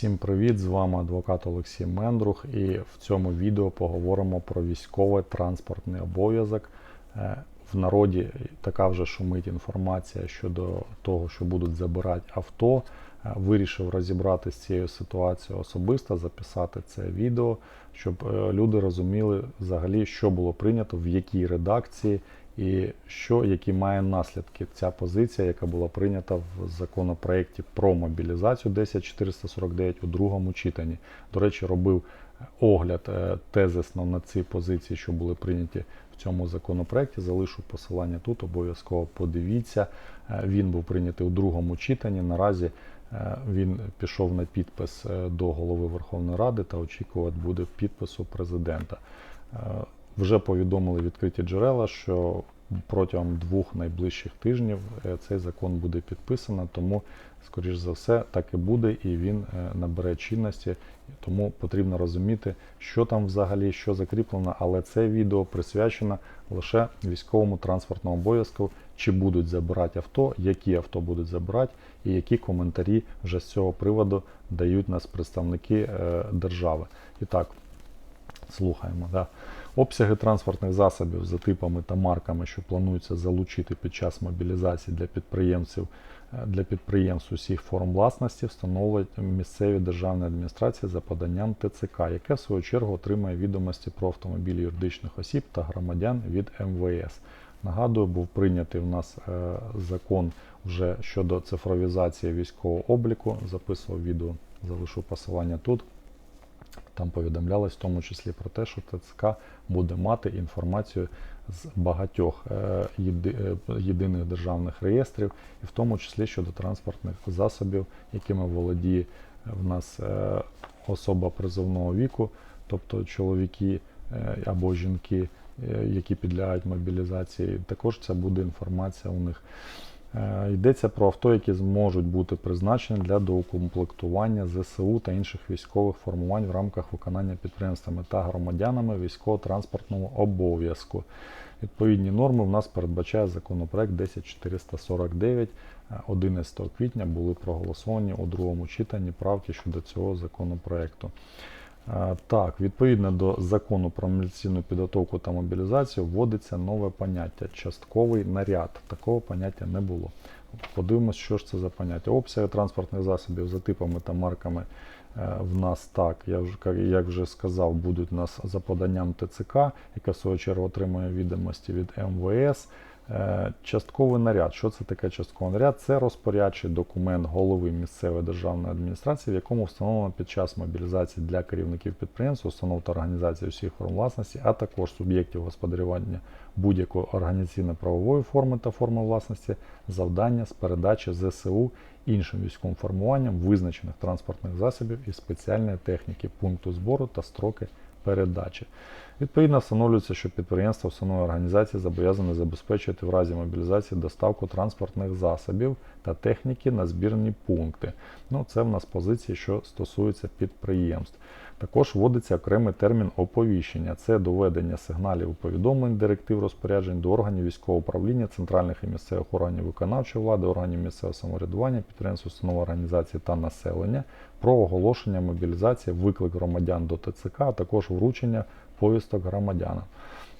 Всім привіт! З вами адвокат Олексій Мендрух, і в цьому відео поговоримо про військовий транспортний обов'язок. Е, В народі така вже шумить інформація щодо того, що будуть забирати авто. Е, Вирішив розібратися з цією ситуацією особисто, записати це відео, щоб е, люди розуміли взагалі, що було прийнято, в якій редакції і що, які має наслідки ця позиція, яка була прийнята в законопроекті про мобілізацію 10449 у другому читанні. До речі, робив огляд е, тезисно на ці позиції, що були прийняті в цьому законопроекті. Залишу посилання тут, обов'язково подивіться. Е, Він був прийнятий у другому читанні. Наразі е, він пішов на підпис е, до голови Верховної Ради та очікувати буде підпису президента. Вже повідомили відкриті джерела, що протягом двох найближчих тижнів е, цей закон буде підписано, тому, скоріш за все, так і буде, і він е, набере чинності. Тому потрібно розуміти, що там взагалі, що закріплено, але це відео присвячено лише військовому транспортному обов'язку, чи будуть забирати авто, які авто будуть забирати, і які коментарі вже з цього приводу дають нас представники е, держави. І так, слухаємо. Да. Обсяги транспортних засобів за типами та марками, що планується залучити під час мобілізації для підприємців е, для підприємств усіх форм власності, встановлюють місцеві державні адміністрації за поданням ТЦК, яке в свою чергу отримає відомості про автомобілі юридичних осіб та громадян від МВС. Нагадую, був прийнятий в нас е, закон вже щодо цифровізації військового обліку. Записував відео, залишу посилання тут. Там повідомлялось в тому числі про те, що ТЦК буде мати інформацію з багатьох е, е, єдиних державних реєстрів, і в тому числі щодо транспортних засобів, якими володіє в нас е, особа призовного віку, тобто чоловіки е, або жінки, е, які підлягають мобілізації. Також це буде інформація у них. Е, Йдеться про авто, які зможуть бути призначені для доукомплектування ЗСУ та інших військових формувань в рамках виконання підприємствами та громадянами військово-транспортного обов'язку. Відповідні норми в нас передбачає законопроект 10449. Е, 11 квітня були проголосовані у другому читанні правки щодо цього законопроекту. Так, відповідно до закону про міліційну підготовку та мобілізацію вводиться нове поняття частковий наряд. Такого поняття не було. Подивимось, що ж це за поняття. Обсяги транспортних засобів за типами та марками е, в нас так, я вже як- вже сказав, будуть у нас за поданням ТЦК, яка в свою чергу отримує відомості від МВС. Е, Частковий наряд. Що це таке частковий наряд? Це розпорядчий документ голови місцевої державної адміністрації, в якому встановлено під час мобілізації для керівників підприємств, установ та організацій усіх форм власності, а також суб'єктів господарювання будь-якої організаційно-правової форми та форми власності, завдання з передачі ЗСУ іншим військовим формуванням визначених транспортних засобів і спеціальної техніки, пункту збору та строки передачі. Відповідно, встановлюється, що підприємства, установи організації зобов'язані забезпечувати в разі мобілізації доставку транспортних засобів та техніки на збірні пункти. Ну, це в нас позиції, що стосуються підприємств. Також вводиться окремий термін оповіщення. Це доведення сигналів і повідомлень, директив розпоряджень до органів військового управління, центральних і місцевих органів виконавчої влади, органів місцевого самоврядування, підприємств, установ організацій та населення про оголошення мобілізації, виклик громадян до ТЦК, а також вручення повісток громадянам.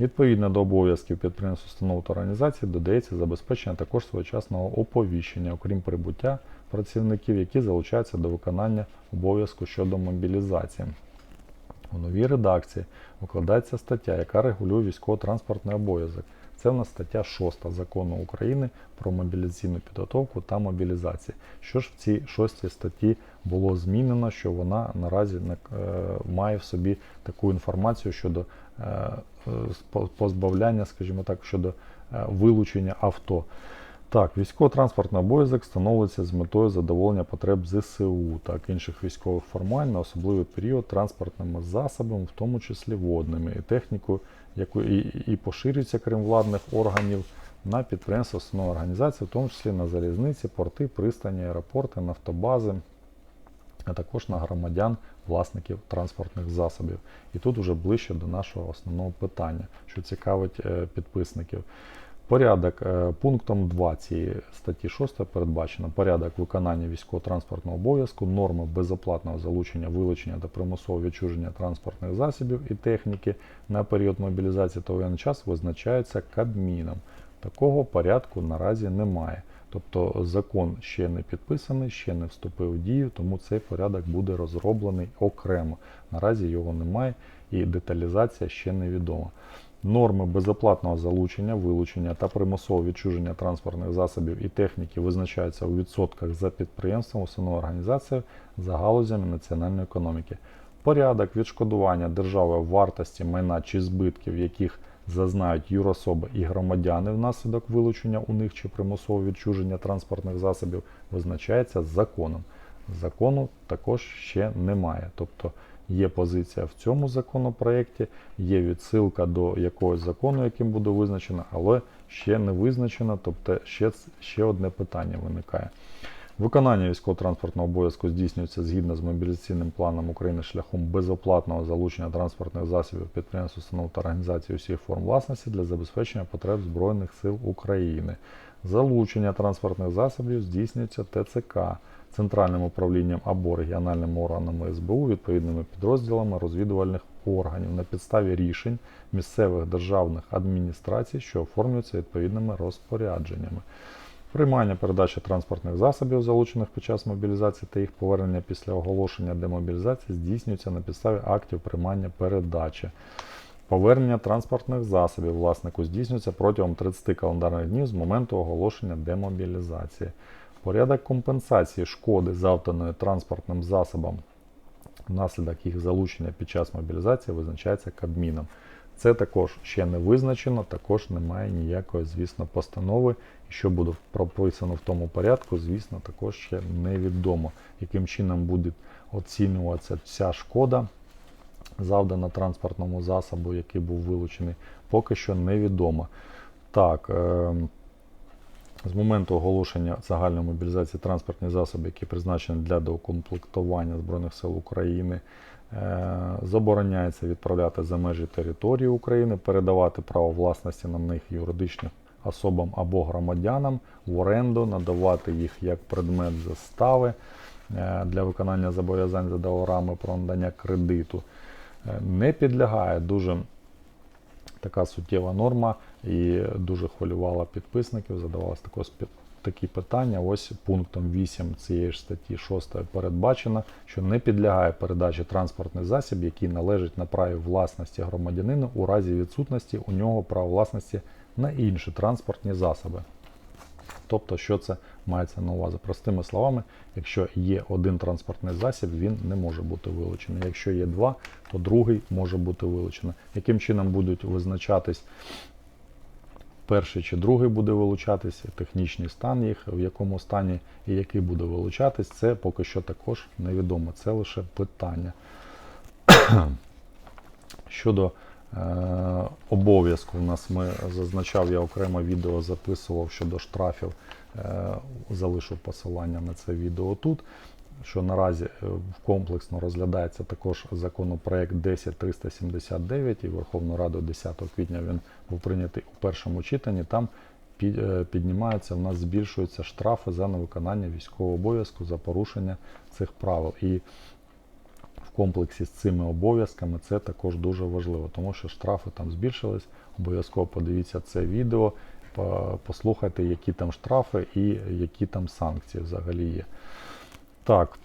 Відповідно до обов'язків підприємств, установ та організацій додається забезпечення також своєчасного оповіщення, окрім прибуття працівників, які залучаються до виконання обов'язку щодо мобілізації. У новій редакції викладається стаття, яка регулює військово-транспортний обов'язок. Це в нас стаття 6 закону України про мобілізаційну підготовку та мобілізацію. Що ж в цій шостій статті було змінено, що вона наразі е, має в собі таку інформацію щодо е, позбавляння, скажімо так, щодо е, вилучення авто. Так, військово-транспортний обов'язок встановлюється з метою задоволення потреб ЗСУ, так інших військових формувань на особливий період транспортними засобами, в тому числі водними, і техніку, яку і, поширюється, крім владних органів, на підприємства основної організації, в тому числі на залізниці, порти, пристані, аеропорти, нафтобази, а також на громадян, власників транспортних засобів. І тут вже ближче до нашого основного питання, що цікавить е, підписників. Порядок е, пунктом 2 цієї статті 6 передбачено порядок виконання військово-транспортного обов'язку, норми безоплатного залучення, вилучення та примусового відчуження транспортних засобів і техніки на період мобілізації та воєнний час визначаються Кабміном. Такого порядку наразі немає. Тобто закон ще не підписаний, ще не вступив в дію, тому цей порядок буде розроблений окремо. Наразі його немає і деталізація ще невідома. Норми безоплатного залучення, вилучення та примусового відчуження транспортних засобів і техніки визначаються у відсотках за підприємством, установою організацією за галузями національної економіки. Порядок відшкодування державою вартості майна чи збитків, яких зазнають юрособи і громадяни внаслідок вилучення у них чи примусового відчуження транспортних засобів, визначається законом. Закону також ще немає. Тобто є позиція в цьому законопроєкті, є відсилка до якогось закону, яким буде визначено, але ще не визначено, тобто ще, ще одне питання виникає. Виконання військово-транспортного обов'язку здійснюється згідно з мобілізаційним планом України шляхом безоплатного залучення транспортних засобів підприємств, установ та організацій усіх форм власності для забезпечення потреб Збройних сил України. Залучення транспортних засобів здійснюється ТЦК, центральним управлінням або регіональними органами СБУ, відповідними підрозділами розвідувальних органів на підставі рішень місцевих державних адміністрацій, що оформлюються відповідними розпорядженнями. Приймання передачі транспортних засобів, залучених під час мобілізації та їх повернення після оголошення демобілізації здійснюється на підставі актів приймання передачі. Повернення транспортних засобів власнику здійснюється протягом 30 календарних днів з моменту оголошення демобілізації. Порядок компенсації шкоди, завданої транспортним засобам внаслідок їх залучення під час мобілізації визначається Кабміном. Це також ще не визначено, також немає ніякої, звісно, постанови. І що буде прописано в тому порядку, звісно, також ще невідомо, яким чином буде оцінюватися ця шкода, завдана транспортному засобу, який був вилучений, поки що невідомо. Так, е з моменту оголошення загальної мобілізації транспортних засобів, які призначені для доукомплектування Збройних сил України, е, забороняється відправляти за межі території України, передавати право власності на них юридичним особам або громадянам в оренду, надавати їх як предмет застави е, для виконання зобов'язань за договорами про надання кредиту. Е, Не підлягає дуже така суттєва норма і дуже хвилювала підписників, задавалось також такі питання. Ось пунктом 8 цієї ж статті 6 передбачено, що не підлягає передачі транспортний засіб, який належить на праві власності громадянина у разі відсутності у нього права власності на інші транспортні засоби. Тобто, що це мається на увазі? Простими словами, якщо є один транспортний засіб, він не може бути вилучений. Якщо є два, то другий може бути вилучений. Яким чином будуть визначатись перший чи другий буде вилучатись, технічний стан їх, в якому стані і який буде вилучатись, це поки що також невідомо. Це лише питання. Щодо обов'язку, у нас ми зазначав, я окремо відео записував щодо штрафів, е, залишу посилання на це відео тут. Що наразі е, комплексно розглядається також законопроект 10379 і Верховною Радою 10 квітня він був прийнятий у першому читанні. Там під- е, піднімаються, в нас збільшуються штрафи за невиконання військового обов'язку за порушення цих правил. І в комплексі з цими обов'язками це також дуже важливо, тому що штрафи там збільшились. Обов'язково подивіться це відео, послухайте, які там штрафи і які там санкції взагалі є. Так.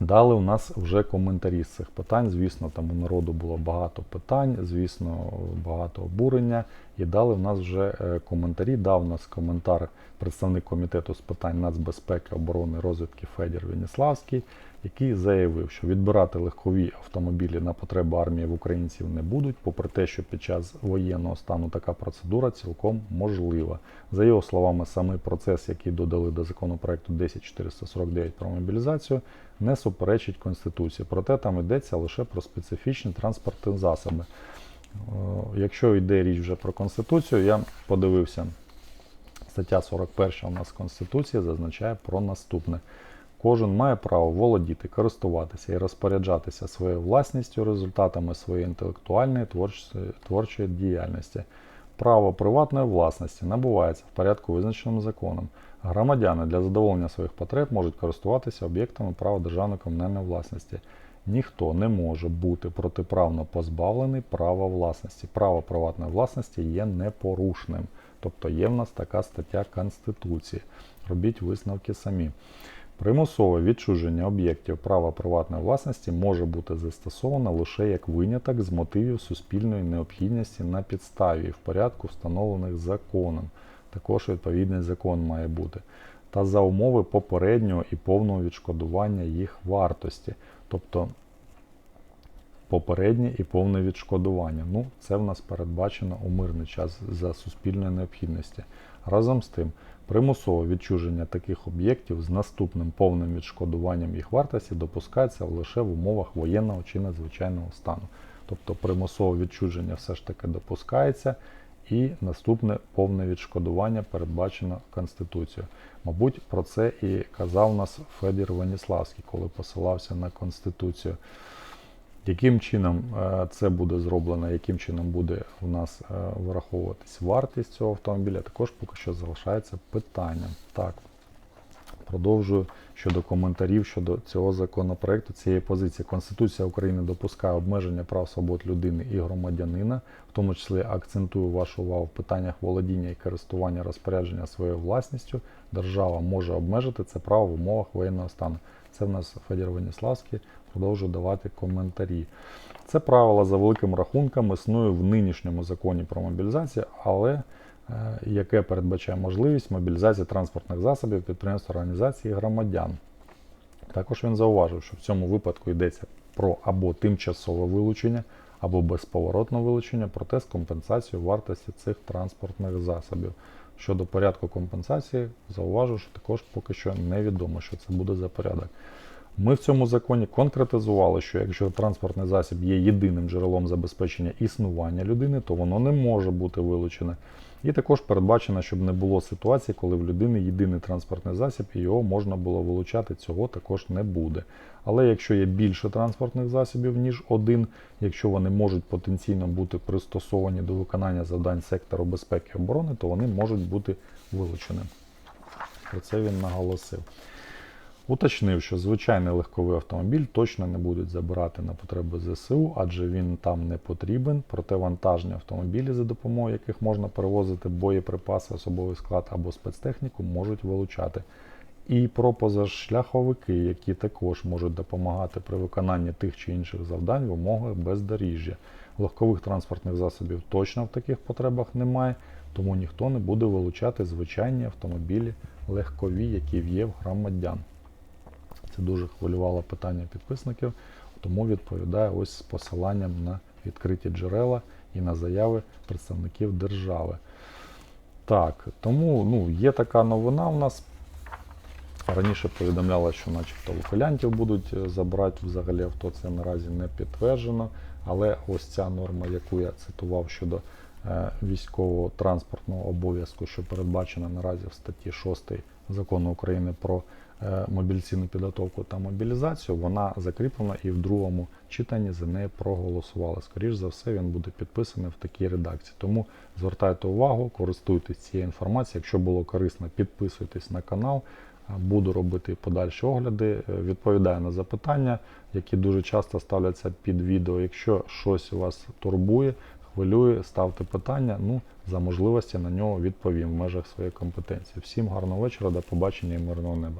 Далі у нас вже коментарі з цих питань. Звісно, там у народу було багато питань, звісно, багато обурення. І далі в нас вже е, коментарі. Дав нас коментар представник комітету з питань нацбезпеки, оборони, розвідки Федір Веніславський, який заявив, що відбирати легкові автомобілі на потреби армії в українців не будуть, попри те, що під час воєнного стану така процедура цілком можлива. За його словами, самий процес, який додали до законопроекту 10449 про мобілізацію, не суперечить Конституції. Проте там йдеться лише про специфічні транспортні засоби. Якщо йде річ вже про Конституцію, я подивився, стаття 41 у нас Конституції зазначає про наступне. Кожен має право володіти, користуватися і розпоряджатися своєю власністю, результатами своєї інтелектуальної творчої, творчої діяльності. Право приватної власності набувається в порядку, визначеному законом. Громадяни для задоволення своїх потреб можуть користуватися об'єктами права державної комунальної власності. Ніхто не може бути протиправно позбавлений права власності. Право приватної власності є непорушним. Тобто є в нас така стаття Конституції. Робіть висновки самі. Примусове відчуження об'єктів права приватної власності може бути застосовано лише як виняток з мотивів суспільної необхідності на підставі в порядку, встановлених законом. Також відповідний закон має бути. Та за умови попереднього і повного відшкодування їх вартості. Тобто попереднє і повне відшкодування. Ну, це в нас передбачено у мирний час за суспільної необхідності. Разом з тим, примусове відчуження таких об'єктів з наступним повним відшкодуванням їх вартості допускається лише в умовах воєнного чи надзвичайного стану. Тобто примусове відчуження все ж таки допускається, і наступне повне відшкодування передбачено Конституцією. Мабуть, про це і казав нас Федір Веніславський, коли посилався на Конституцію. Яким чином е, це буде зроблено, яким чином буде в нас е, враховуватись вартість цього автомобіля, також поки що залишається питанням. Так, продовжую щодо коментарів щодо цього законопроекту, цієї позиції. Конституція України допускає обмеження прав свобод людини і громадянина, в тому числі акцентую вашу увагу в питаннях володіння і користування розпорядження своєю власністю. Держава може обмежити це право в умовах воєнного стану. Це в нас Федір Веніславський продовжує давати коментарі. Це правило за великим рахунком існує в нинішньому законі про мобілізацію, але яке передбачає можливість мобілізації транспортних засобів, підприємств, організацій і громадян. Також він зауважив, що в цьому випадку йдеться про або тимчасове вилучення, або безповоротне вилучення, проте з компенсацією вартості цих транспортних засобів. Щодо порядку компенсації, зауважу, що також поки що невідомо, що це буде за порядок. Ми в цьому законі конкретизували, що якщо транспортний засіб є єдиним джерелом забезпечення існування людини, то воно не може бути вилучене. І також передбачено, щоб не було ситуації, коли в людини єдиний транспортний засіб і його можна було вилучати, цього також не буде. Але якщо є більше транспортних засобів, ніж один, якщо вони можуть потенційно бути пристосовані до виконання завдань сектору безпеки і оборони, то вони можуть бути вилучені. Про це він наголосив. Уточнив, що звичайний легковий автомобіль точно не будуть забирати на потреби ЗСУ, адже він там не потрібен. Проте вантажні автомобілі, за допомогою яких можна перевозити боєприпаси, особовий склад або спецтехніку, можуть вилучати. І про позашляховики, які також можуть допомагати при виконанні тих чи інших завдань в умовах бездоріжжя. Легкових транспортних засобів точно в таких потребах немає, тому ніхто не буде вилучати звичайні автомобілі легкові, які є в громадян. Це дуже хвилювало питання підписників, тому відповідає ось з посиланням на відкриті джерела і на заяви представників держави. Так, тому ну, є така новина в нас. Раніше повідомляла, що начебто ухилянтів будуть е, забрати взагалі авто, це наразі не підтверджено. Але ось ця норма, яку я цитував щодо е, військового транспортного обов'язку, що передбачена наразі в статті 6 закону України про мобілізаційну підготовку та мобілізацію, вона закріплена і в другому читанні за неї проголосували. Скоріше за все, він буде підписаний в такій редакції. Тому звертайте увагу, користуйтесь цією інформацією. Якщо було корисно, підписуйтесь на канал. Буду робити подальші огляди, е, відповідаю на запитання, які дуже часто ставляться під відео. Якщо щось вас турбує, хвилює, ставте питання. Ну, за можливості на нього відповім в межах своєї компетенції. Всім гарного вечора, до побачення і мирного неба.